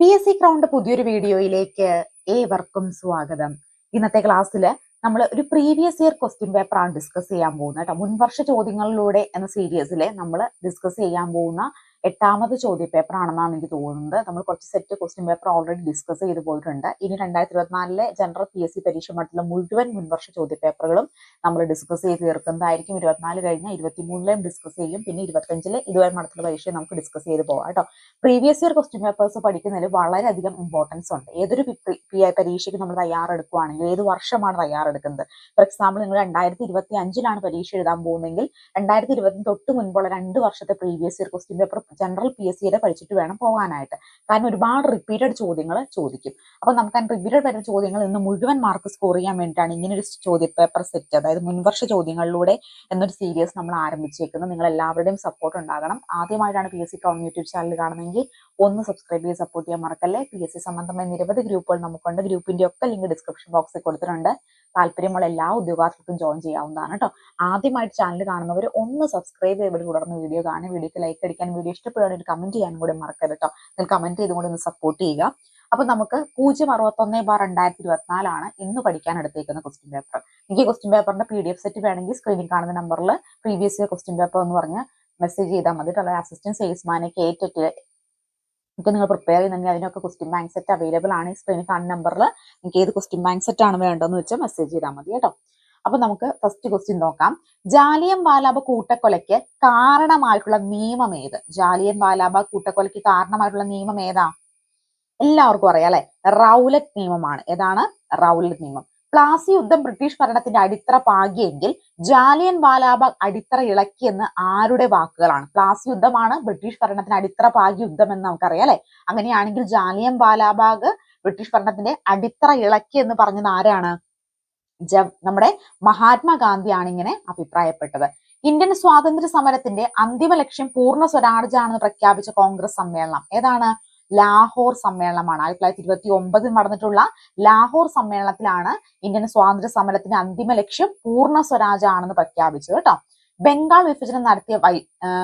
P S C crowned പുതിയൊരു വീഡിയോയിലേക്ക് ഏവർക്കും സ്വാഗതം. ഇന്നത്തെ ക്ലാസ്സിൽ നമ്മൾ ഒരു പ്രീവിയസ് ഇയർ ക്വസ്റ്റ്യൻ പേപ്പറാണ് ഡിസ്കസ് ചെയ്യാൻ പോകുന്നത് കേട്ടോ. മുൻവർഷ ചോദ്യങ്ങളിലൂടെ എന്ന സീരീസിലെ നമ്മൾ ഡിസ്കസ് ചെയ്യാൻ പോകുന്ന എട്ടാമത് ചോദ്യ പേപ്പർ ആണെന്നാണ് എനിക്ക് തോന്നുന്നത്. നമ്മൾ കുറച്ച് set question paper already discuss ചെയ്ത് പോയിട്ടുണ്ട്. ഇനി രണ്ടായിരത്തി ഇരുപത്തിനാലിലെ ജനറൽ പി എസ് സി പരീക്ഷ മറ്റുള്ള മുഴുവൻ മുൻവർഷ ചോദ്യ പേപ്പറുകളും നമ്മൾ ഡിസ്കസ് ചെയ്ത് തീർക്കുന്നതായിരിക്കും. ഇരുപത്തിനാല് കഴിഞ്ഞ ഇരുപത്തിമൂന്നിലെയും ഡിസ്കസ് ചെയ്യും. പിന്നെ ഇരുപത്തഞ്ചിലെ ഇതുവരെ നടത്തുന്ന പരീക്ഷയെ നമുക്ക് ഡിസ്കസ് ചെയ്ത് പോകാം കേട്ടോ. പ്രീവിയസ് ഇയർ ക്വസ്റ്റ്യൻ പേപ്പേഴ്സ് പഠിക്കുന്നതിൽ വളരെയധികം ഇമ്പോർട്ടൻസ് ഉണ്ട്. ഏതൊരു പി- ഐ പരീക്ഷയ്ക്ക് നമ്മൾ തയ്യാറെടുക്കുകയാണെങ്കിൽ ഏത് വർഷമാണ് തയ്യാറെടുക്കുന്നത്? ഫോർ എക്സാമ്പിൾ നിങ്ങൾ രണ്ടായിരത്തി ഇരുപത്തി അഞ്ചിലാണ് പരീക്ഷ എഴുതാൻ പോകുന്നതെങ്കിൽ രണ്ടായിരത്തി ഇരുപത്തി തൊട്ട് മുൻപുള്ള രണ്ട് വർഷത്തെ previous year question paper general P S സിയുടെ പഠിച്ചിട്ട് വേണം പോകാനായിട്ട്. കാരണം ഒരുപാട് റിപ്പീറ്റഡ് ചോദ്യങ്ങൾ ചോദിക്കും. അപ്പൊ നമുക്ക് അതിന് റിപ്പീറ്റഡ് വരുന്ന ചോദ്യങ്ങൾ ഇന്ന് മുഴുവൻ മാർക്ക് സ്കോർ ചെയ്യാൻ വേണ്ടിയിട്ടാണ് ഇങ്ങനെ ഒരു ചോദ്യ പേപ്പർ സെറ്റ് അതായത് മുൻവർഷ ചോദ്യങ്ങളിലൂടെ എന്നൊരു സീരീസ് നമ്മൾ ആരംഭിച്ചേക്കുന്നത്. നിങ്ങൾ എല്ലാവരുടെയും സപ്പോർട്ട് ഉണ്ടാകണം. ആദ്യമായിട്ടാണ് P S C crown YouTube channel കാണുന്നതെങ്കിൽ ഒന്ന് സബ്സ്ക്രൈബ് ചെയ്ത് സപ്പോർട്ട് ചെയ്യാൻ മറക്കല്ലേ? പി എസ് സി സംബന്ധമായ നിരവധി ഗ്രൂപ്പുകൾ നമുക്കുണ്ട്. ഗ്രൂപ്പിന്റെ ഒക്കെ ലിങ്ക് ഡിസ്ക്രിപ്ഷൻ ബോക്സിൽ കൊടുത്തിട്ടുണ്ട്. താല്പര്യമുള്ള എല്ലാ ഉദ്യോഗാർത്ഥികൾക്കും ജോയിൻ ചെയ്യാവുന്നതാണ് കേട്ടോ ആദ്യമായിട്ട് ചാനൽ കാണുന്നവർ ഒന്ന് സബ്സ്ക്രൈബ് ചെയ്ത് തുടർന്ന് വീഡിയോ കാണുക. വീഡിയോക്ക് ലൈക്ക് അടിക്കാൻ വീഡിയോ ഇഷ്ടപ്പെടുകയാണെങ്കിൽ കമന്റ് ചെയ്യാനും കൂടി മറക്കരുത് കേട്ടോ നിങ്ങൾ കമന്റ് ചെയ്തും കൂടി ഒന്ന് സപ്പോർട്ട് ചെയ്യുക. അപ്പൊ നമുക്ക് പൂജ്യം അറുപത്തൊന്ന് ബാർ രണ്ടായിരത്തി ഇരുപത്തിനാലാണ് ഇന്ന് പഠിക്കാൻ എടുത്തേക്കുന്ന ക്വസ്റ്റ്യൻ പേപ്പർ എനിക്ക് ക്വസ്റ്റ്യൻ പേപ്പറിന്റെ പി ഡി എഫ് സെറ്റ് വേണമെങ്കിൽ സ്ക്രീനിൽ കാണുന്ന നമ്പറിൽ പ്രീവിയസ് ക്വസ്റ്റ്യൻ പേപ്പർ എന്ന് പറഞ്ഞ് മെസ്സേജ് ചെയ്താൽ മതി അസിസ്റ്റന്റ് സെയിൽസ്മാനെ കേറ്റിട്ട് ഒക്കെ നിങ്ങൾ പ്രിപ്പയർ ചെയ്യുന്നെങ്കിൽ അതിനൊക്കെ ക്വസ്റ്റ്യൻ ബാങ്ക് സെറ്റ് അവൈലബിൾ ആണ് ഈ സ്ക്രീനിൽ കാണുന്ന നമ്പറിൽ നിങ്ങൾക്ക് ഏത് ക്വസ്റ്റ്യൻ ബാങ്ക് സെറ്റ് ആണ് വേണ്ടതെന്ന് വെച്ചാൽ മെസ്സേജ് ചെയ്താൽ മതി കേട്ടോ. അപ്പൊ നമുക്ക് ഫസ്റ്റ് ക്വസ്റ്റ്യൻ നോക്കാം. ജാലിയൻ വാലാബ കൂട്ടക്കൊലയ്ക്ക് കാരണമായിട്ടുള്ള നിയമം ഏത്? ജാലിയൻ വാലാബ കൂട്ടക്കൊലയ്ക്ക് കാരണമായിട്ടുള്ള നിയമം ഏതാ? എല്ലാവർക്കും അറിയാം അല്ലെ? റൗലറ്റ് നിയമമാണ്. ഏതാണ്? റൗലറ്റ് നിയമം. പ്ലാസി യുദ്ധം ബ്രിട്ടീഷ് ഭരണത്തിന്റെ അടിത്തറ പാകിയെങ്കിൽ ജാലിയൻ വാലാബാഗ് അടിത്തറ ഇളക്കിയെന്ന് ആരുടെ വാക്കുകളാണ്? പ്ലാസി യുദ്ധമാണ് ബ്രിട്ടീഷ് ഭരണത്തിന്റെ അടിത്തറ പാകിയ യുദ്ധം എന്ന് നമുക്കറിയാം അല്ലെ? അങ്ങനെയാണെങ്കിൽ ജാലിയൻ വാലാബാഗ് ബ്രിട്ടീഷ് ഭരണത്തിന്റെ അടിത്തറ ഇളക്കി എന്ന് പറഞ്ഞത് ആരാണ്? ജ നമ്മുടെ മഹാത്മാഗാന്ധിയാണ് ഇങ്ങനെ അഭിപ്രായപ്പെട്ടത്. ഇന്ത്യൻ സ്വാതന്ത്ര്യ സമരത്തിന്റെ അന്തിമ ലക്ഷ്യം പൂർണ സ്വരാജാണെന്ന് പ്രഖ്യാപിച്ച കോൺഗ്രസ് സമ്മേളനം ഏതാണ്? ലാഹോർ സമ്മേളനമാണ്. ആയിരത്തി തൊള്ളായിരത്തി ഇരുപത്തി ഒമ്പതിൽ നടന്നിട്ടുള്ള ലാഹോർ സമ്മേളനത്തിലാണ് ഇന്ത്യൻ സ്വാതന്ത്ര്യ സമരത്തിന്റെ അന്തിമ ലക്ഷ്യം പൂർണ സ്വരാജാണെന്ന് പ്രഖ്യാപിച്ചത് കേട്ടോ. ബംഗാൾ വിഭജനം നടത്തിയ വൈ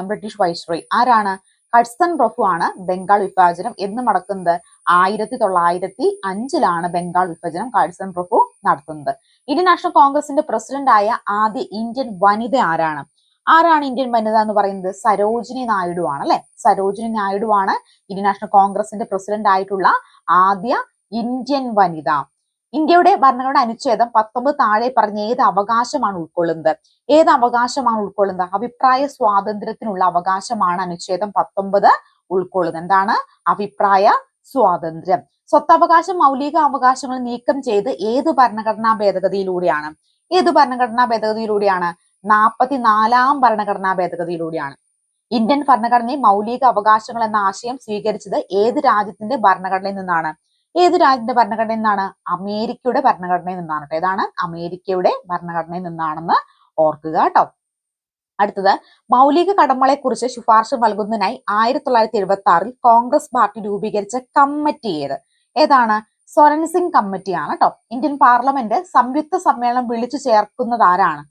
ബ്രിട്ടീഷ് വൈസ്രോയ് ആരാണ്? ഹഡ്സൺ പ്രഭു ആണ് ബംഗാൾ വിഭജനം എന്ന് നടക്കുന്നത്. ആയിരത്തി തൊള്ളായിരത്തി അഞ്ചിലാണ് ബംഗാൾ വിഭജനം ഹഡ്സൺ പ്രഭു നടത്തുന്നത്. ഇന്ത്യൻ നാഷണൽ കോൺഗ്രസിന്റെ പ്രസിഡന്റായ ആദ്യ ഇന്ത്യൻ വനിത ആരാണ്? ആരാണ് ഇന്ത്യൻ വനിത എന്ന് പറയുന്നത്? സരോജിനി നായിഡു ആണ് അല്ലെ? സരോജിനി നായിഡു ആണ് ഇന്ത്യൻ നാഷണൽ കോൺഗ്രസിന്റെ പ്രസിഡന്റ് ആയിട്ടുള്ള ആദ്യ ഇന്ത്യൻ വനിത. ഇന്ത്യയുടെ ഭരണഘടന അനുച്ഛേദം പത്തൊമ്പത് താഴെ പറഞ്ഞ ഏത് അവകാശമാണ് ഉൾക്കൊള്ളുന്നത്? ഏത് അവകാശമാണ് ഉൾക്കൊള്ളുന്നത്? അഭിപ്രായ സ്വാതന്ത്ര്യത്തിനുള്ള അവകാശമാണ് അനുച്ഛേദം പത്തൊമ്പത് ഉൾക്കൊള്ളുന്നത്. എന്താണ്? അഭിപ്രായ സ്വാതന്ത്ര്യം. സ്വത്തവകാശം മൗലിക അവകാശങ്ങൾ നീക്കം ചെയ്ത് ഏത് ഭരണഘടനാ ഭേദഗതിയിലൂടെയാണ്? ഏത് ഭരണഘടനാ ഭേദഗതിയിലൂടെയാണ് നാൽപ്പത്തിനാലാം ഭരണഘടനാ ഭേദഗതിയിലൂടെയാണ്. ഇന്ത്യൻ ഭരണഘടനയിൽ മൗലിക അവകാശങ്ങൾ എന്ന ആശയം സ്വീകരിച്ചത് ഏത് രാജ്യത്തിന്റെ ഭരണഘടനയിൽ നിന്നാണ്? ഏത് രാജ്യത്തിന്റെ ഭരണഘടനയിൽ നിന്നാണ്? അമേരിക്കയുടെ ഭരണഘടനയിൽ നിന്നാണ് കേട്ടോ ഏതാണ്? അമേരിക്കയുടെ ഭരണഘടനയിൽ നിന്നാണെന്ന് ഓർക്കുക കേട്ടോ അടുത്തത് മൗലിക കടമകളെ കുറിച്ച് ശുപാർശ നൽകുന്നതിനായി ആയിരത്തി തൊള്ളായിരത്തി എഴുപത്തി ആറിൽ കോൺഗ്രസ് പാർട്ടി രൂപീകരിച്ച കമ്മിറ്റി ഏത്? ഏതാണ്? സ്വരൺ സിംഗ് കമ്മിറ്റിയാണ് കേട്ടോ ഇന്ത്യൻ പാർലമെന്റ് സംയുക്ത സമ്മേളനം വിളിച്ചു ചേർക്കുന്നത് ആരാണ്?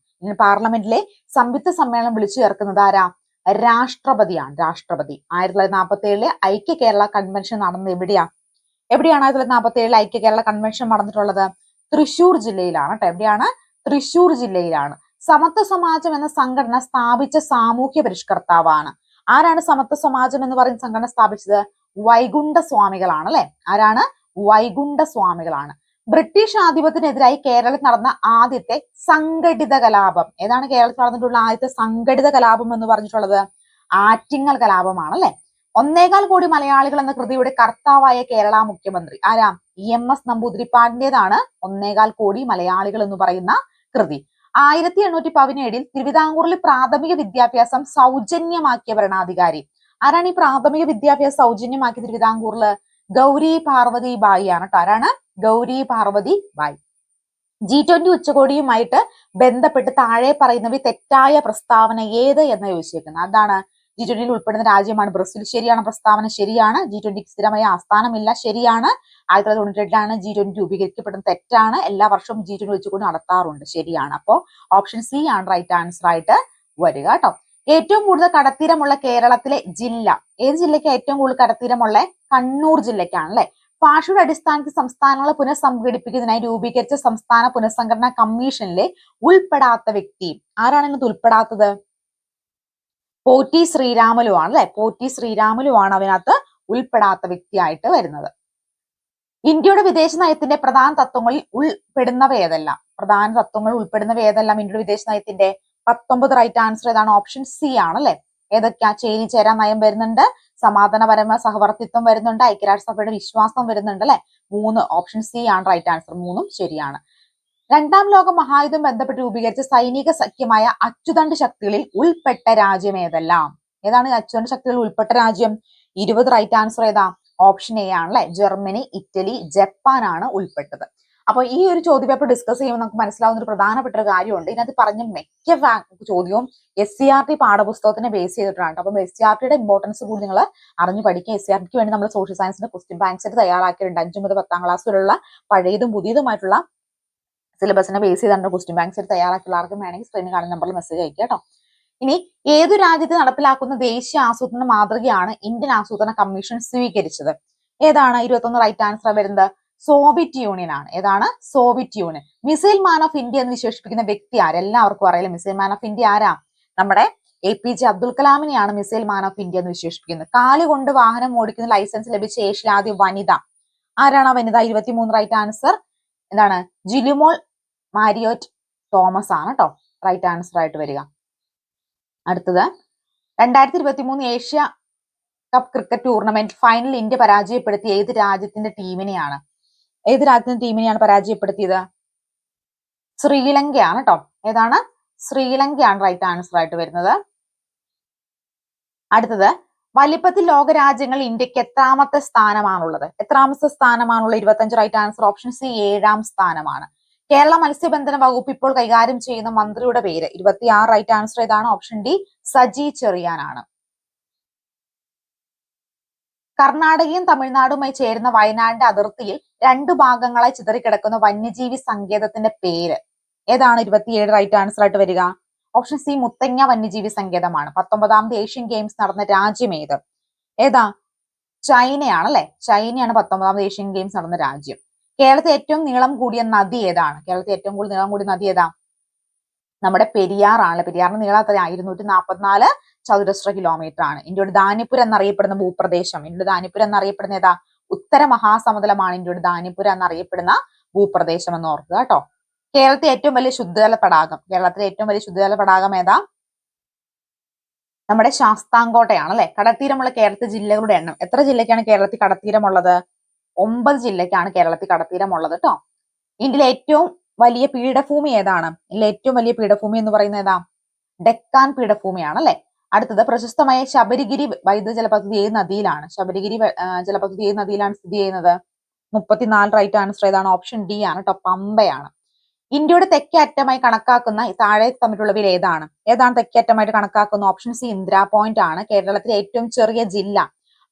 പാർലമെന്റിലെ സംയുക്ത സമ്മേളനം വിളിച്ചു ചേർക്കുന്നത് ആരാ? രാഷ്ട്രപതിയാണ് രാഷ്ട്രപതി. ആയിരത്തി തൊള്ളായിരത്തി നാൽപ്പത്തി ഏഴിലെ ഐക്യ കേരള കൺവെൻഷൻ നടന്നത് എവിടെയാ? എവിടെയാണ് ആയിരത്തി തൊള്ളായിരത്തി നാൽപ്പത്തി ഏഴിലെ ഐക്യ കേരള കൺവെൻഷൻ നടന്നിട്ടുള്ളത്? തൃശൂർ ജില്ലയിലാണ് കേട്ടോ. എവിടെയാണ്? തൃശൂർ ജില്ലയിലാണ്. സമത്വ സമാജം എന്ന സംഘടന സ്ഥാപിച്ച സാമൂഹ്യ പരിഷ്കർത്താവാണ്. ആരാണ് സമത്വ സമാജം എന്ന് പറയുന്ന സംഘടന സ്ഥാപിച്ചത്? വൈകുണ്ഠ സ്വാമികളാണ് അല്ലെ? ആരാണ്? വൈകുണ്ഠ സ്വാമികളാണ്. ബ്രിട്ടീഷ് ആധിപത്യത്തിനെതിരായി കേരളത്തിൽ നടന്ന ആദ്യത്തെ സംഘടിത കലാപം. ഏതാണ് കേരളത്തിൽ നടന്നിട്ടുള്ള ആദ്യത്തെ സംഘടിത കലാപം എന്ന് പറഞ്ഞിട്ടുള്ളത്? ആറ്റിങ്ങൽ കലാപമാണ് അല്ലെ? ഒന്നേകാൽ കോടി മലയാളികൾ എന്ന കൃതിയുടെ കർത്താവായ കേരള മുഖ്യമന്ത്രി ആരാ? ഇ എം എസ് നമ്പൂതിരിപ്പാടിന്റേതാണ് ഒന്നേകാൽ കോടി മലയാളികൾ എന്ന് പറയുന്ന കൃതി. ആയിരത്തി എണ്ണൂറ്റി പതിനേഴിൽ തിരുവിതാംകൂറിൽ പ്രാഥമിക വിദ്യാഭ്യാസം സൗജന്യമാക്കിയ ഭരണാധികാരി. ആരാണ് ഈ പ്രാഥമിക വിദ്യാഭ്യാസം സൗജന്യമാക്കിയ തിരുവിതാംകൂറിൽ ഗൗരി പാർവതി ബായി ആണ് കേട്ടോ. ആരാണ്? ഗൗരി പാർവതി ബായി. ജി ട്വന്റി ഉച്ചകോടിയുമായിട്ട് ബന്ധപ്പെട്ട് താഴെ പറയുന്നവ തെറ്റായ പ്രസ്താവന ഏത് എന്ന് ചോദിച്ചേക്കുന്നത് അതാണ് ജി ട്വന്റിയിൽ ഉൾപ്പെടുന്ന രാജ്യമാണ് ബ്രസീൽ. ശരിയാണ് പ്രസ്താവന? ശരിയാണ്. ജി ട്വന്റിക്ക് സ്ഥിരമായ ആസ്ഥാനമില്ല. ശരിയാണ്. ആയിരത്തി തൊള്ളായിരത്തി തൊണ്ണൂറ്റി എട്ടിലാണ് ജി ട്വന്റി തെറ്റാണ്. എല്ലാ വർഷവും ജി ട്വന്റി ഉച്ചകോടി നടത്താറുണ്ട്. ശരിയാണ്. അപ്പോ ഓപ്ഷൻ സി ആണ് റൈറ്റ് ആൻസർ ആയിട്ട് വരിക കേട്ടോ. ഏറ്റവും കൂടുതൽ കടത്തീരമുള്ള കേരളത്തിലെ ജില്ല. ഏത് ജില്ലയ്ക്ക് ഏറ്റവും കൂടുതൽ കടത്തീരമുള്ള? കണ്ണൂർ ജില്ലയ്ക്കാണ് അല്ലെ? ഭാഷയുടെ അടിസ്ഥാനത്തിൽ സംസ്ഥാനങ്ങളെ പുനഃസംഘടിപ്പിക്കുന്നതിനായി രൂപീകരിച്ച സംസ്ഥാന പുനഃസംഘടനാ കമ്മീഷനിലെ ഉൾപ്പെടാത്ത വ്യക്തി. ആരാണ് ഇങ്ങനത്തെ ഉൾപ്പെടാത്തത്? പോറ്റി ശ്രീരാമലു ആണ് അല്ലെ? പോറ്റി ശ്രീരാമലു ആണ് അതിനകത്ത് ഉൾപ്പെടാത്ത വ്യക്തിയായിട്ട് വരുന്നത്. ഇന്ത്യയുടെ വിദേശ നയത്തിന്റെ പ്രധാന തത്വങ്ങളിൽ ഉൾപ്പെടുന്നവ ഏതെല്ലാം? പ്രധാന തത്വങ്ങൾ ഉൾപ്പെടുന്നവ ഏതെല്ലാം? ഇന്ത്യയുടെ വിദേശ നയത്തിന്റെ പത്തൊമ്പത് റൈറ്റ് ആൻസർ ഏതാണ്? ഓപ്ഷൻ സി ആണ് അല്ലെ? ഏതൊക്കെയാ? ചേരി ചേരാ നയം വരുന്നുണ്ട്. സമാധാനപരമായ സഹവർത്തിത്വം വരുന്നുണ്ട് ഐക്യരാഷ്ട്രസഭയുടെ വിശ്വാസം വരുന്നുണ്ട് അല്ലെ? മൂന്ന് ഓപ്ഷൻ സി ആണ് റൈറ്റ് ആൻസർ മൂന്നും ശരിയാണ്. രണ്ടാം ലോക മഹായുദ്ധം ബന്ധപ്പെട്ട് രൂപീകരിച്ച സൈനിക സഖ്യമായ അച്ചുതണ്ട് ശക്തികളിൽ ഉൾപ്പെട്ട രാജ്യം ഏതെല്ലാം? ഏതാണ് അച്ചുതണ്ട് ശക്തികളിൽ ഉൾപ്പെട്ട രാജ്യം? ഇരുപത് റൈറ്റ് ആൻസർ ഏതാ? ഓപ്ഷൻ എ ആണ് അല്ലെ? ജർമ്മനി ഇറ്റലി ജപ്പാൻ ആണ് ഉൾപ്പെട്ടത്. അപ്പോൾ ഈ ഒരു ചോദ്യപേപ്പർ ഡിസ്കസ് ചെയ്യുമ്പോൾ നമുക്ക് മനസ്സിലാവുന്ന ഒരു പ്രധാനപ്പെട്ട ഒരു കാര്യമുണ്ട്. ഇതിനകത്ത് പറഞ്ഞ മിക്ക ചോദ്യവും എസ് സി ആർ ടി പാഠപുസ്തകത്തിനെ ബേസ് ചെയ്തിട്ടാണ് അപ്പം എസ് സി ആർ ടിയുടെ ഇമ്പോർട്ടൻസ് കൂടി നിങ്ങൾ അറിഞ്ഞു പഠിക്കുക. എസ് സി ആർ ടിക്ക് വേണ്ടി നമ്മൾ സോഷ്യൽ സയൻസിന്റെ ക്വസ്റ്റ്യൻ ബാങ്ക് സെറ്റ് തയ്യാറാക്കിയിട്ടുണ്ട്. അഞ്ചു മുതൽ പത്താം ക്ലാസ് വരെയുള്ള പഴയതും പുതിയതുമായിട്ടുള്ള സിലബസിനെ ബേസ് ചെയ്താണ് ക്വസ്റ്റ്യൻ ബാങ്ക് സെറ്റ് തയ്യാറാക്കിയുള്ള ആർക്കും വേണമെങ്കിൽ സ്ക്രീനിൽ കാണുന്ന നമ്പറിൽ മെസ്സേജ് അയക്കുക കേട്ടോ. ഇനി ഏതു രാജ്യത്ത് നടപ്പിലാക്കുന്ന ദേശീയ ആസൂത്രണ മാതൃകയാണ് ഇന്ത്യൻ ആസൂത്രണ കമ്മീഷൻ സ്വീകരിച്ചത്? ഏതാണ്? ഇരുപത്തൊന്ന് റൈറ്റ് ആൻസർ വരുന്നത്. സോവിയറ്റ് യൂണിയൻ ആണ്. ഏതാണ്? Soviet Union. Missile man of India എന്ന് വിശേഷിപ്പിക്കുന്ന വ്യക്തി ആര്? എല്ലാവർക്കും അറിയില്ല മിസൈൽ മാൻ ഓഫ് ഇന്ത്യ ആരാ? നമ്മുടെ എ പി ജെ അബ്ദുൽ കലാമിനെയാണ് മിസൈൽ മാൻ ഓഫ് ഇന്ത്യ എന്ന് വിശേഷിപ്പിക്കുന്നത്. കാൽ കൊണ്ട് വാഹനം ഓടിക്കുന്ന ലൈസൻസ് ലഭിച്ച ഏഷ്യയിലെ ആദ്യ വനിത ആരാണ് ആ വനിത? ഇരുപത്തിമൂന്ന് റൈറ്റ് ആൻസർ എന്താണ്? ജിലുമോൾ മാരിയോറ്റ് തോമസ് ആണ് കേട്ടോ റൈറ്റ് ആൻസർ ആയിട്ട് വരിക. അടുത്തത്. രണ്ടായിരത്തി ഇരുപത്തി മൂന്ന് Asia cup cricket tournament final India പരാജയപ്പെടുത്തിയ ഏത് രാജ്യത്തിന്റെ ടീമിനെയാണ് ഏത് രാജ്യത്തിന് ടീമിനെയാണ് പരാജയപ്പെടുത്തിയത്? ശ്രീലങ്കയാണ് കേട്ടോ ഏതാണ്? ശ്രീലങ്കയാണ് റൈറ്റ് ആൻസർ ആയിട്ട് വരുന്നത്. അടുത്തത് വലിപ്പത്തിൽ ലോകരാജ്യങ്ങൾ ഇന്ത്യയ്ക്ക് എത്രാമത്തെ സ്ഥാനമാണുള്ളത്? എത്രാമത്തെ സ്ഥാനമാണുള്ളത് ഇരുപത്തഞ്ച് റൈറ്റ് ആൻസർ ഓപ്ഷൻ സി ഏഴാം സ്ഥാനമാണ്. കേരള മത്സ്യബന്ധന വകുപ്പ് ഇപ്പോൾ കൈകാര്യം ചെയ്യുന്ന മന്ത്രിയുടെ പേര്. ഇരുപത്തിയാറ് റൈറ്റ് ആൻസർ ഏതാണ്? ഓപ്ഷൻ ഡി സജി ചെറിയാനാണ്. കർണാടകയും തമിഴ്നാടുമായി ചേരുന്ന വയനാടിന്റെ അതിർത്തിയിൽ രണ്ടു ഭാഗങ്ങളായി ചിതറിക്കിടക്കുന്ന വന്യജീവി സങ്കേതത്തിന്റെ പേര്. ഏതാണ് ഇരുപത്തിയേഴ് റൈറ്റ് ആൻസർ ആയിട്ട് വരിക? ഓപ്ഷൻ സി മുത്തങ്ങ വന്യജീവി സങ്കേതമാണ്. പത്തൊമ്പതാമത് ഏഷ്യൻ ഗെയിംസ് നടന്ന രാജ്യം ഏത്? ഏതാ? ചൈനയാണ് അല്ലെ? ചൈനയാണ് പത്തൊമ്പതാമത് ഏഷ്യൻ ഗെയിംസ് നടന്ന രാജ്യം. കേരളത്തിൽ ഏറ്റവും നീളം കൂടിയ നദി ഏതാണ്? കേരളത്തിൽ ഏറ്റവും കൂടുതൽ നീളം കൂടിയ നദി ഏതാ? നമ്മുടെ പെരിയാറാണ് പെരിയാറിന് നീളം അത്ര ഇരുന്നൂറ്റി നാൽപ്പത്തിനാല് ചതുരശ്ര കിലോമീറ്റർ ആണ്. ഇന്ത്യയുടെ ദാനിപുരം എന്നറിയപ്പെടുന്ന ഭൂപ്രദേശം. ഇന്ത്യയുടെ ദാനിപുരം എന്നറിയപ്പെടുന്ന ഏതാ? ഉത്തര മഹാസമുദ്രമാണ് ഇന്ത്യയുടെ ദാനിപുരം എന്നറിയപ്പെടുന്ന ഭൂപ്രദേശം എന്ന് ഓർക്കുക കേട്ടോ. കേരളത്തിലെ ഏറ്റവും വലിയ ശുദ്ധജല തടാകം. കേരളത്തിലെ ഏറ്റവും വലിയ ശുദ്ധജല തടാകം ഏതാ? നമ്മുടെ ശാസ്താംകോട്ടയാണ് അല്ലെ കടത്തീരമുള്ള കേരളത്തിൽ ജില്ലകളുടെ എണ്ണം. എത്ര ജില്ലയ്ക്കാണ് കേരളത്തിൽ കടത്തീരമുള്ളത്? ഒമ്പത് ജില്ലയ്ക്കാണ് കേരളത്തിൽ കടത്തീരമുള്ളത് കേട്ടോ. ഇന്ത്യയിലെ ഏറ്റവും വലിയ പീഠഭൂമി ഏതാണ്? ഇതിലെ ഏറ്റവും വലിയ പീഠഭൂമി എന്ന് പറയുന്നത് ഏതാ? ഡെക്കാൻ പീഠഭൂമിയാണ് അല്ലെ അടുത്തത് പ്രശസ്തമായ ശബരിഗിരി വൈദ്യുത ജലപദ്ധതി ഏത് നദിയിലാണ്? ശബരിഗിരി ജലപദ്ധതി ഏത് നദിയിലാണ് സ്ഥിതി ചെയ്യുന്നത്? മുപ്പത്തിനാല് റൈറ്റ് ആൻസർ ഏതാണ് ഓപ്ഷൻ ഡി ആണ് കേട്ടോ പമ്പയാണ്. ഇന്ത്യയുടെ തെക്കേ അറ്റമായി കണക്കാക്കുന്ന താഴെ തമ്മിലുള്ളവയിൽ ഏതാണ്? ഏതാണ് തെക്കേ അറ്റമായിട്ട് കണക്കാക്കുന്ന? ഓപ്ഷൻ സി ഇന്ദിരാ പോയിന്റ് ആണ്. കേരളത്തിലെ ഏറ്റവും ചെറിയ ജില്ല.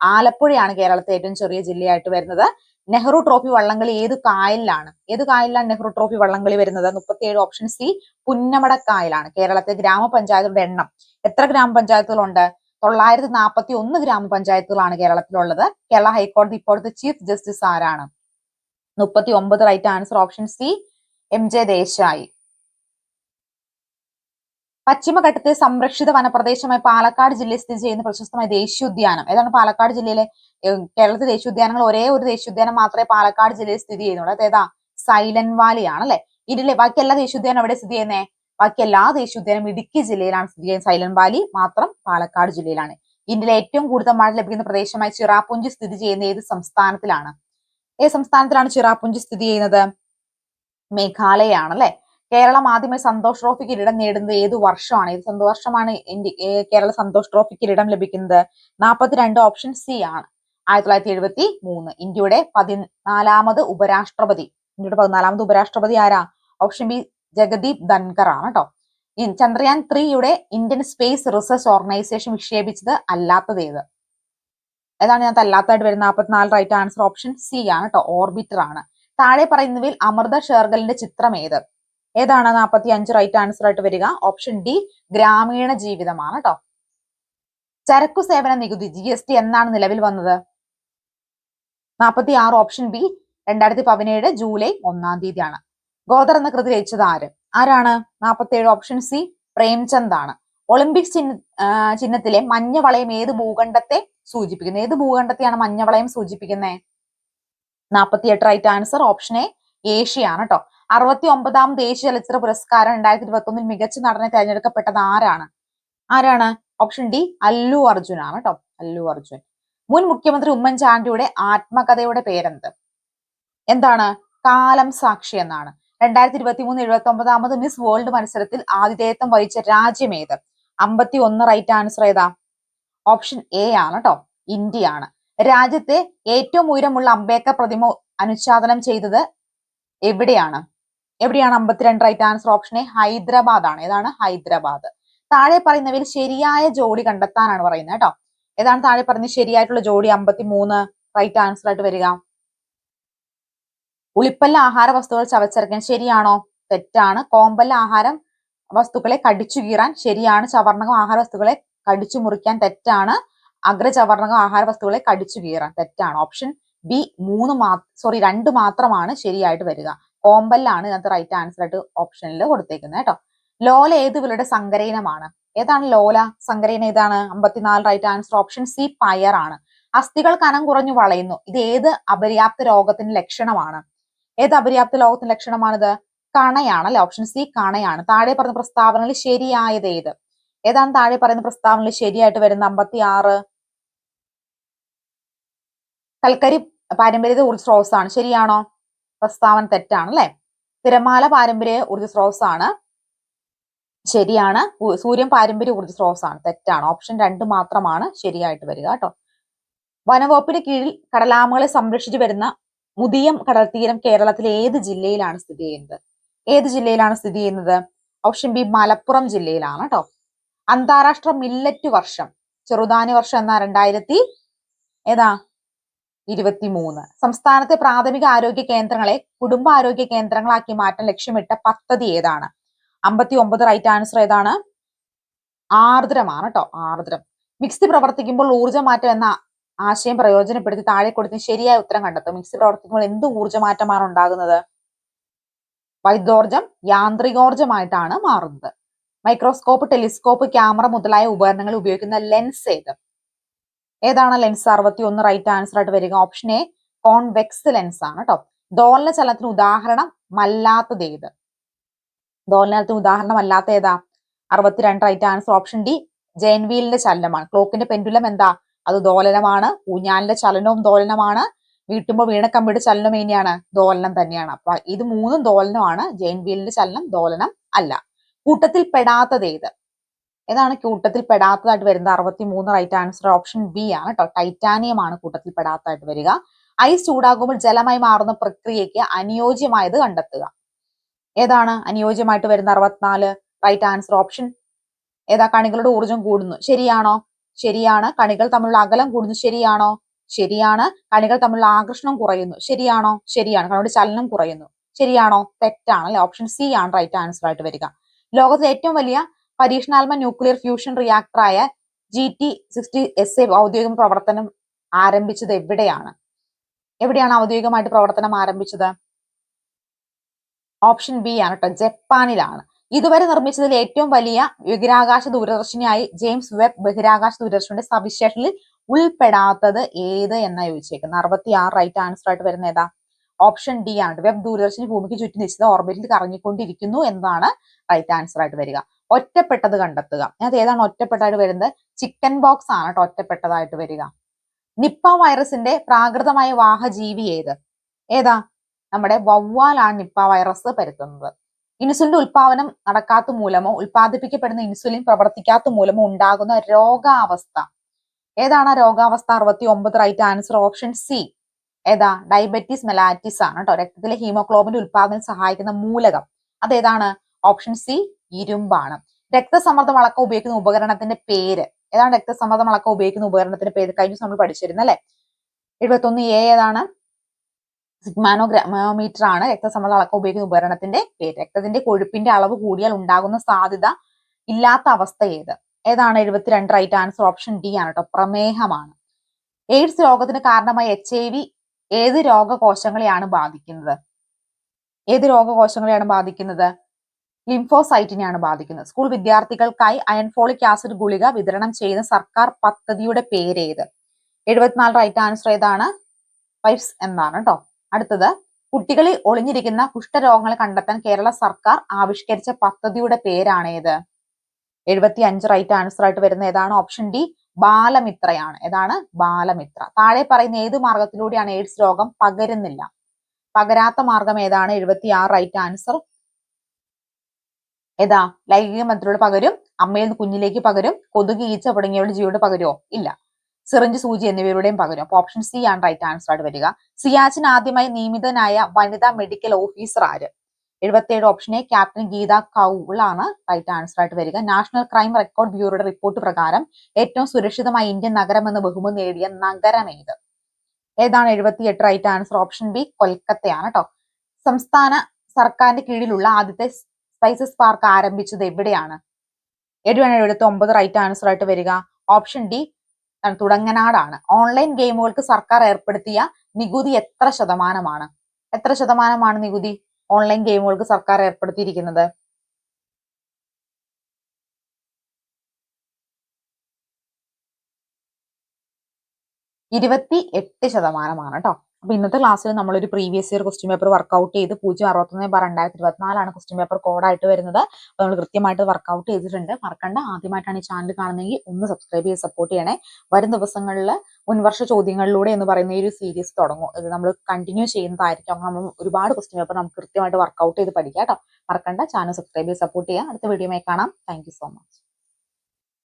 ആലപ്പുഴയാണ് കേരളത്തിലെ ഏറ്റവും ചെറിയ ജില്ലയായിട്ട് വരുന്നത്. നെഹ്റു ട്രോഫി വള്ളംകളി ഏത് കായലിലാണ്? ഏത് കായലിലാണ് നെഹ്റു ട്രോഫി വള്ളംകളി വരുന്നത്? മുപ്പത്തിയേഴ് ഓപ്ഷൻ സി പുന്നമട കായലാണ് കേരളത്തിലെ ഗ്രാമപഞ്ചായത്തുകളുടെ എണ്ണം. എത്ര ഗ്രാമപഞ്ചായത്തുകളുണ്ട്? തൊള്ളായിരത്തി നാൽപ്പത്തി ഒന്ന് ഗ്രാമപഞ്ചായത്തുകളാണ് കേരളത്തിലുള്ളത്. കേരള ഹൈക്കോടതി ഇപ്പോഴത്തെ ചീഫ് ജസ്റ്റിസ് ആരാണ്? മുപ്പത്തി ഒമ്പത് right answer option C M J Desai. പശ്ചിമഘട്ടത്തെ സംരക്ഷിത വനപ്രദേശമായ പാലക്കാട് ജില്ലയിൽ സ്ഥിതി ചെയ്യുന്ന പ്രശസ്തമായ ദേശീയോദ്യാനം. ഏതാണ് പാലക്കാട് ജില്ലയിലെ കേരളത്തിലെ ദേശീയോദ്യാനങ്ങൾ? ഒരേ ഒരു ദേശീയോദ്യാനം മാത്രമേ പാലക്കാട് ജില്ലയിൽ സ്ഥിതി ചെയ്യുന്നുള്ളൂ. അത് ഏതാ? സൈലന്റ് വാലി ആണ് അല്ലെ? ഇതിലെ ബാക്കി എല്ലാ ദേശീയോദ്യാനം എവിടെ സ്ഥിതി ചെയ്യുന്നേ? ബാക്കി എല്ലാ ദേശീയോദ്യാനം ഇടുക്കി ജില്ലയിലാണ് സ്ഥിതി ചെയ്യുന്നത്. സൈലന്റ് വാലി മാത്രം പാലക്കാട് ജില്ലയിലാണ്. ഇന്ത്യയിലെ ഏറ്റവും കൂടുതൽ മഴ ലഭിക്കുന്ന പ്രദേശമായി ചിറാപുഞ്ചി സ്ഥിതി ചെയ്യുന്ന ഏത് സംസ്ഥാനത്തിലാണ്? ഏത് സംസ്ഥാനത്തിലാണ് ചിറാപുഞ്ചി സ്ഥിതി ചെയ്യുന്നത്? മേഘാലയ ആണ് അല്ലെ കേരളം ആദ്യമായി സന്തോഷ് ട്രോഫി കിരീടം നേടുന്നത് ഏത് വർഷമാണ്? ഏത് വർഷമാണ് ഇന്ത്യ കേരള സന്തോഷ് ട്രോഫി കിരീടം ലഭിക്കുന്നത്? നാൽപ്പത്തിരണ്ട് ഓപ്ഷൻ സി ആണ്. ആയിരത്തി തൊള്ളായിരത്തി എഴുപത്തി മൂന്ന് ഇന്ത്യയുടെ പതിനാലാമത് ഉപരാഷ്ട്രപതി. ഇന്ത്യയുടെ പതിനാലാമത് ഉപരാഷ്ട്രപതി ആരാ? ഓപ്ഷൻ ബി ജഗദീപ് ധൻകർ ആണ് കേട്ടോ ചന്ദ്രയാൻ ത്രീയുടെ ഇന്ത്യൻ സ്പേസ് റിസർച്ച് ഓർഗനൈസേഷൻ വിക്ഷേപിച്ചത് അല്ലാത്തത് ഏത്? ഏതാണ് ഞാൻ അല്ലാത്തതായിട്ട് വരുന്ന നാൽപ്പത്തിനാല് റൈറ്റ് ആൻസർ ഓപ്ഷൻ സി ആണ് കേട്ടോ ഓർബിറ്റർ ആണ്. താഴെ പറയുന്നവയിൽ അമൃത ഷേർഗലിന്റെ ചിത്രം ഏത്? ഏതാണ് നാൽപ്പത്തി അഞ്ച് റൈറ്റ് ആൻസർ ആയിട്ട് വരിക? ഓപ്ഷൻ ഡി ഗ്രാമീണ ജീവിതമാണ് കേട്ടോ ചരക്കു സേവന നികുതി ജി എസ് ടി എന്നാണ് നിലവിൽ വന്നത്? നാൽപ്പത്തി ആറ് ഓപ്ഷൻ ബി രണ്ടായിരത്തി പതിനേഴ് ജൂലൈ ഒന്നാം തീയതിയാണ്. ഗോദർ എന്ന കൃതി രചിച്ചത് ആര്? ആരാണ്? നാൽപ്പത്തി ഏഴ് ഓപ്ഷൻ സി പ്രേംചന്ദ് ആണ്. ഒളിമ്പിക്സ് ചിഹ്ന ചിഹ്നത്തിലെ മഞ്ഞ വളയം ഏത് ഭൂഖണ്ഡത്തെ സൂചിപ്പിക്കുന്നത് ഏത് ഭൂഖണ്ഡത്തെയാണ് മഞ്ഞ വളയം സൂചിപ്പിക്കുന്നത് നാൽപ്പത്തി എട്ട് right answer option A Asia ആണ് കേട്ടോ അറുപത്തി ഒമ്പതാം ദേശീയ ചലച്ചിത്ര പുരസ്കാരം രണ്ടായിരത്തി ഇരുപത്തി ഒന്നിൽ മികച്ച നടനെ തിരഞ്ഞെടുക്കപ്പെട്ടത് ആരാണ്? ആരാണ്? ഓപ്ഷൻ ഡി അല്ലു അർജുൻ ആണ് കേട്ടോ അല്ലു അർജുൻ. മുൻ മുഖ്യമന്ത്രി ഉമ്മൻചാണ്ടിയുടെ ആത്മകഥയുടെ പേരെന്ത്? എന്താണ്? കാലം സാക്ഷി എന്നാണ്. രണ്ടായിരത്തി ഇരുപത്തി മൂന്ന് എഴുപത്തി ഒമ്പതാമത് മിസ് വേൾഡ് മത്സരത്തിൽ ആതിഥേയത്വം വഹിച്ച രാജ്യം ഏത്? അമ്പത്തി ഒന്ന് റൈറ്റ് ആൻസർ ഏതാ? ഓപ്ഷൻ എ ആണ് കേട്ടോ ഇന്ത്യ ആണ് രാജ്യത്തെ ഏറ്റവും ഉയരമുള്ള അംബേദ്കർ പ്രതിമ അനുച്ഛാദനം ചെയ്തത് എവിടെയാണ്? എവിടെയാണ് അമ്പത്തിരണ്ട് right answer option A Hyderabad ആണ്. ഏതാണ്? ഹൈദരാബാദ്. താഴെ പറയുന്നവയിൽ ശരിയായ ജോഡി കണ്ടെത്താനാണ് പറയുന്നത് കേട്ടോ. ഏതാണ് താഴെ പറഞ്ഞ ശരിയായിട്ടുള്ള ജോഡി? അമ്പത്തി മൂന്ന് റൈറ്റ് ആൻസർ ആയിട്ട് വരിക. ഉളിപ്പല്ല ആഹാര വസ്തുക്കൾ ചവച്ചരക്കാൻ ശരിയാണോ? തെറ്റാണ്. കോമ്പല്ല ആഹാരം വസ്തുക്കളെ കടിച്ചു കീറാൻ ശരിയാണ്. ചവർണകം ആഹാര വസ്തുക്കളെ കടിച്ചു മുറിക്കാൻ തെറ്റാണ്. അഗ്രചവർണകം ആഹാര വസ്തുക്കളെ കടിച്ചു കീറാൻ തെറ്റാണ്. ഓപ്ഷൻ ബി മൂന്ന് മാ സോറി രണ്ട് മാത്രമാണ് ശരിയായിട്ട് വരിക. കോമ്പല്ലാണ് ഇതിനകത്ത് റൈറ്റ് ആൻസർ ആയിട്ട് ഓപ്ഷനിൽ കൊടുത്തേക്കുന്നത് കേട്ടോ. ലോല ഏത് വിലയുടെ സങ്കരയിനമാണ്? ഏതാണ് ലോല? സങ്കരയിനം ഏതാണ്? അമ്പത്തിനാല് റൈറ്റ് ആൻസർ ഓപ്ഷൻ സി പയർ ആണ് അസ്ഥികൾ കനം കുറഞ്ഞു വളയുന്നു. ഇത് ഏത് അപര്യാപ്ത രോഗത്തിന്റെ ലക്ഷണമാണ്? ഏത് അപര്യാപ്ത ലോകത്തിന്റെ ലക്ഷണമാണിത്? കണയാണ് അല്ലെ ഓപ്ഷൻ സി കണയാണ്. താഴെ പറഞ്ഞ പ്രസ്താവനകളിൽ ശരിയായത് ഏത്? ഏതാണ് താഴെ പറയുന്ന പ്രസ്താവനയിൽ ശരിയായിട്ട് വരുന്ന അമ്പത്തി ആറ് കൽക്കരി പാരമ്പര്യ ഊർജ സ്രോതസ്സാണ്. ശരിയാണോ? പ്രസ്താവന തെറ്റാണ് അല്ലെ തിരമാല പാരമ്പര്യ ഊർജ സ്രോതസ്സാണ്. ശരിയാണ്. സൂര്യൻ പാരമ്പര്യ ഊർജ സ്രോതസ്സാണ്. തെറ്റാണ്. ഓപ്ഷൻ രണ്ട് മാത്രമാണ് ശരിയായിട്ട് വരിക കേട്ടോ. വനവകുപ്പിന് കീഴിൽ കടലാമകളെ സംരക്ഷിച്ചു വരുന്ന മുതിയം കടൽത്തീരം കേരളത്തിലെ ഏത് ജില്ലയിലാണ് സ്ഥിതി ചെയ്യുന്നത്? ഏത് ജില്ലയിലാണ് സ്ഥിതി ചെയ്യുന്നത്? ഓപ്ഷൻ ബി മലപ്പുറം ജില്ലയിലാണ് കേട്ടോ അന്താരാഷ്ട്ര മില്ലറ്റ് വർഷം. ചെറുധാന്യ വർഷം എന്നാ? രണ്ടായിരത്തി ഏതാ? ഇരുപത്തി മൂന്ന് സംസ്ഥാനത്തെ പ്രാഥമിക ആരോഗ്യ കേന്ദ്രങ്ങളെ കുടുംബാരോഗ്യ കേന്ദ്രങ്ങളാക്കി മാറ്റാൻ ലക്ഷ്യമിട്ട പദ്ധതി ഏതാണ്? അമ്പത്തി ഒമ്പത് റൈറ്റ് ആൻസർ ഏതാണ്? ആർദ്രമാണ് കേട്ടോ ആർദ്രം. മിക്സി പ്രവർത്തിക്കുമ്പോൾ ഊർജമാറ്റം എന്ന ആശയം പ്രയോജനപ്പെടുത്തി താഴെ കൊടുത്തിന് ശരിയായ ഉത്തരം കണ്ടെത്തും. മിക്സി പ്രവർത്തിക്കുമ്പോൾ എന്ത് ഊർജമാറ്റമാണ് ഉണ്ടാകുന്നത്? വൈദ്യോർജം യാന്ത്രികോർജമായിട്ടാണ് മാറുന്നത്. മൈക്രോസ്കോപ്പ് ടെലിസ്കോപ്പ് ക്യാമറ മുതലായ ഉപകരണങ്ങൾ ഉപയോഗിക്കുന്ന ലെൻസ് ഏത്? ഏതാണ് ലെൻസ് അറുപത്തി ഒന്ന് റൈറ്റ് ആൻസർ ആയിട്ട് വരിക. ഓപ്ഷൻ എ കോൺവെക്സ് ലെൻസ് ആണ് കേട്ടോ ദോലന ചലനത്തിന് ഉദാഹരണം മല്ലാത്തത് ഏത്? ദോലനത്തിന് ഉദാഹരണം അല്ലാത്ത ഏതാ? അറുപത്തിരണ്ട്. Right answer. ഓപ്ഷൻ ഡി ജെയിൻവീലിന്റെ ചലനമാണ്. ക്ലോക്കിന്റെ പെൻഡുലം എന്താ? അത് ദോലനമാണ്. ഊഞ്ഞാലിന്റെ ചലനവും ദോലനമാണ്. വീട്ടുമ്പോൾ വീണക്കമ്പിയുടെ ചലനം എങ്ങനെയാണ് ദോലനം തന്നെയാണ്. അപ്പൊ ഇത് മൂന്നും ദോലനമാണ്. ജെയിൻ വീലിന്റെ ചലനം ദോലനം അല്ല. കൂട്ടത്തിൽ പെടാത്തത് ഏത്? ഏതാണ് കൂട്ടത്തിൽ പെടാത്തതായിട്ട് വരുന്നത്? അറുപത്തി മൂന്ന് റൈറ്റ് ആൻസർ ഓപ്ഷൻ ബി ആണ് കേട്ടോ ടൈറ്റാനിയം ആണ് കൂട്ടത്തിൽ പെടാത്തതായിട്ട് വരിക. ഐസ് ചൂടാകുമ്പോൾ ജലമായി മാറുന്ന പ്രക്രിയയ്ക്ക് അനുയോജ്യമായത് കണ്ടെത്തുക. ഏതാണ് അനുയോജ്യമായിട്ട് വരുന്ന അറുപത്തിനാല് റൈറ്റ് ആൻസർ ഓപ്ഷൻ ഏതാ കണികളുടെ ഊർജം കൂടുന്നു. ശരിയാണോ? ശരിയാണ്. കണികൾ തമ്മിലുള്ള അകലം കൂടുന്നു ശരിയാണോ? ശരിയാണ്. കണികൾ തമ്മിലുള്ള ആകർഷണം കുറയുന്നു. ശരിയാണോ? ശരിയാണ്. കണിയുടെ ചലനം കുറയുന്നു. ശരിയാണോ? തെറ്റാണ് അല്ലെ? ഓപ്ഷൻ സി ആണ് റൈറ്റ് ആൻസർ ആയിട്ട് വരിക. ലോകത്തിലെ ഏറ്റവും വലിയ പരീക്ഷണാത്മ nuclear fusion റിയാക്ടറായ G T sixty S A ഔദ്യോഗിക പ്രവർത്തനം ആരംഭിച്ചത് എവിടെയാണ്? എവിടെയാണ് ഔദ്യോഗികമായിട്ട് പ്രവർത്തനം ആരംഭിച്ചത്? ഓപ്ഷൻ ബി ആണ് കേട്ടോ. ജപ്പാനിലാണ്. ഇതുവരെ നിർമ്മിച്ചതിൽ ഏറ്റവും വലിയ ബഹിരാകാശ ദൂരദർശിനിയായി ജെയിംസ് വെബ് ബഹിരാകാശ ദൂരദർശിനിയുടെ സവിശേഷതയിൽ ഉൾപ്പെടാത്തത് ഏത് എന്നാ ചോദിച്ചേക്കുന്നത്? അറുപത്തി ആറ് റൈറ്റ് ആൻസർ ആയിട്ട് വരുന്ന ഏതാ? ഓപ്ഷൻ ഡി ആണ്. വെബ് ദൂരദർശിനി ഭൂമിക്ക് ചുറ്റി നിശ്ചിത ഓർബിറ്റിൽ കറങ്ങിക്കൊണ്ടിരിക്കുന്നു എന്നതാണ് റൈറ്റ് ആൻസർ ആയിട്ട് വരിക. ഒറ്റപ്പെട്ടത് കണ്ടെത്തുക. അത് ഏതാണ് ഒറ്റപ്പെട്ടായിട്ട് വരുന്നത്? ചിക്കൻ ബോക്സ് ആണ് കേട്ടോ ഒറ്റപ്പെട്ടതായിട്ട് വരിക. നിപ്പ വൈറസിന്റെ പ്രാകൃതമായ വാഹജീവി ഏത്? ഏതാ? നമ്മുടെ വവ്വാലാണ് നിപ്പ വൈറസ് പരത്തുന്നത്. ഇൻസുലിന്റെ ഉൽപാദനം നടക്കാത്ത മൂലമോ ഉൽപ്പാദിപ്പിക്കപ്പെടുന്ന ഇൻസുലിൻ പ്രവർത്തിക്കാത്ത മൂലമോ ഉണ്ടാകുന്ന രോഗാവസ്ഥ. ഏതാണ് രോഗാവസ്ഥ? അറുപത്തി ഒമ്പത് റൈറ്റ് ആൻസർ ഓപ്ഷൻ സി ഏതാ? ഡയബറ്റീസ് മെലാറ്റിസ് ആണ് കേട്ടോ രക്തത്തിലെ ഹീമോഗ്ലോബിന്റെ ഉൽപാദനം സഹായിക്കുന്ന മൂലകം. അതേതാണ്? ഓപ്ഷൻ സി ഇരുമ്പാണ്. രക്തസമ്മർദ്ദം അളക്കാൻ ഉപയോഗിക്കുന്ന ഉപകരണത്തിന്റെ പേര്. ഏതാണ് രക്തസമ്മർദ്ദം അളക്കാൻ ഉപയോഗിക്കുന്ന ഉപകരണത്തിന്റെ പേര്? കഴിഞ്ഞ നമ്മൾ പഠിച്ചിരുന്നു അല്ലെ എഴുപത്തൊന്ന് എ ഏതാണ്? സിഗ്മാനോഗ്രാമോമീറ്റർ ആണ് രക്തസമ്മർദ്ദം അളക്കാൻ ഉപയോഗിക്കുന്ന ഉപകരണത്തിന്റെ പേര്. രക്തത്തിന്റെ കൊഴുപ്പിന്റെ അളവ് കൂടിയാൽ ഉണ്ടാകുന്ന സാധ്യത ഇല്ലാത്ത അവസ്ഥ ഏത് ഏതാണ്? എഴുപത്തിരണ്ട് റൈറ്റ് ആൻസർ ഓപ്ഷൻ ഡി ആണ് കേട്ടോ പ്രമേഹമാണ്. എയ്ഡ്സ് രോഗത്തിന് കാരണമായ എച്ച് ഐ വി ഏത് രോഗകോശങ്ങളെയാണ് ബാധിക്കുന്നത്? ഏത് രോഗകോശങ്ങളെയാണ് ബാധിക്കുന്നത്? ലിംഫോസൈറ്റിനെയാണ് ബാധിക്കുന്നത്. സ്കൂൾ വിദ്യാർത്ഥികൾക്കായി അയൺഫോളിക് ആസിഡ് ഗുളിക വിതരണം ചെയ്യുന്ന സർക്കാർ പദ്ധതിയുടെ പേരേത് എഴുപത്തിനാല് റൈറ്റ് ആൻസർ ഏതാണ്? പൈപ്സ് എന്നാണ് കേട്ടോ അടുത്തത് കുട്ടികളിൽ ഒളിഞ്ഞിരിക്കുന്ന കുഷ്ഠരോഗങ്ങൾ കണ്ടെത്താൻ കേരള സർക്കാർ ആവിഷ്കരിച്ച പദ്ധതിയുടെ പേരാണ് ഏത്? എഴുപത്തി അഞ്ച് റൈറ്റ് ആൻസർ ആയിട്ട് വരുന്ന ഏതാണ്? ഓപ്ഷൻ ഡി ബാലമിത്രയാണ്. ഏതാണ്? ബാലമിത്ര. താഴെ പറയുന്ന ഏത് മാർഗത്തിലൂടെയാണ് എയ്ഡ്സ് രോഗം പകരുന്നില്ല? പകരാത്ത മാർഗം ഏതാണ്? എഴുപത്തി ആറ് റൈറ്റ് ആൻസർ ഏതാ? ലൈംഗിക മന്ത്രിയോട് പകരും അമ്മയിൽ നിന്ന് കുഞ്ഞിലേക്ക് പകരും കൊതുക് ഈച്ച തുടങ്ങിയവരുടെ ജീവനോട് പകരുമോ ഇല്ല. സിറിഞ്ച് സൂചി എന്നിവയുടെയും പകരം. അപ്പൊ ഓപ്ഷൻ സി ആണ് റൈറ്റ് ആൻസർ ആയിട്ട് വരിക. സിയാച്ചിൻ ആദ്യമായി നിയമിതനായ വനിതാ മെഡിക്കൽ ഓഫീസർ ആര്? എഴുപത്തിയേഴ് option A captain Geeta Kaul ആണ് റൈറ്റ് ആൻസർ ആയിട്ട് വരിക. നാഷണൽ ക്രൈം റെക്കോർഡ് ബ്യൂറോയുടെ റിപ്പോർട്ട് പ്രകാരം ഏറ്റവും സുരക്ഷിതമായ ഇന്ത്യൻ നഗരം എന്ന ബഹുമതി നേടിയ നഗരം ഏത്? ഏതാണ് എഴുപത്തിയെട്ട് റൈറ്റ് ആൻസർ ഓപ്ഷൻ ബി കൊൽക്കത്തയാണ് കേട്ടോ സംസ്ഥാന സർക്കാരിന്റെ കീഴിലുള്ള ആദ്യത്തെ സ്പൈസസ് പാർക്ക് ആരംഭിച്ചത് എവിടെയാണ്? എഴുപത്തി ഒമ്പത് റൈറ്റ് ആൻസർ ആയിട്ട് വരിക. ഓപ്ഷൻ ഡി തുടങ്ങനാടാണ്. ഓൺലൈൻ ഗെയിമുകൾക്ക് സർക്കാർ ഏർപ്പെടുത്തിയ നികുതി എത്ര ശതമാനമാണ്? എത്ര ശതമാനമാണ് നികുതി ഓൺലൈൻ ഗെയിമുകൾക്ക് സർക്കാർ ഏർപ്പെടുത്തിയിരിക്കുന്നത്? ഇരുപത്തി എട്ട് ശതമാനമാണ് കേട്ടോ അപ്പൊ ഇന്നത്തെ ക്ലാസ്സിൽ നമ്മളൊരു previous year question paper work out ചെയ്ത് പൂജ്യം അറുപത്തൊന്ന് ബാർ രണ്ടായിരത്തി ഇരുപത്തിനാലാണ് ക്വസ്റ്റ്യൻ പേപ്പർ കോഡായിട്ട് വരുന്നത്. അപ്പൊ നമ്മൾ കൃത്യമായിട്ട് വർക്കൗട്ട് ചെയ്തിട്ടുണ്ട്. മറക്കണ്ട. ആദ്യമായിട്ടാണ് ഈ ചാനൽ കാണുന്നതെങ്കിൽ ഒന്ന് സബ്സ്ക്രൈബ് ചെയ്ത് സപ്പോർട്ട് ചെയ്യണേ. വരും ദിവസങ്ങളിൽ മുൻവർഷ ചോദ്യങ്ങളിലൂടെ എന്ന് പറയുന്ന ഈ ഒരു സീരീസ് തുടങ്ങും. ഇത് നമ്മൾ കണ്ടിന്യൂ ചെയ്യുന്നതായിരിക്കും. നമ്മൾ ഒരുപാട് ക്വസ്റ്റ്യൻ പേപ്പർ നമുക്ക് കൃത്യമായിട്ട് വർക്കൗട്ട് ചെയ്ത് പഠിക്കാം കേട്ടോ. മറക്കണ്ട. ചാനൽ സബ്സ്ക്രൈബ് ചെയ്ത് സപ്പോർട്ട് ചെയ്യുക അടുത്ത വീഡിയോ കാണാം. Thank so much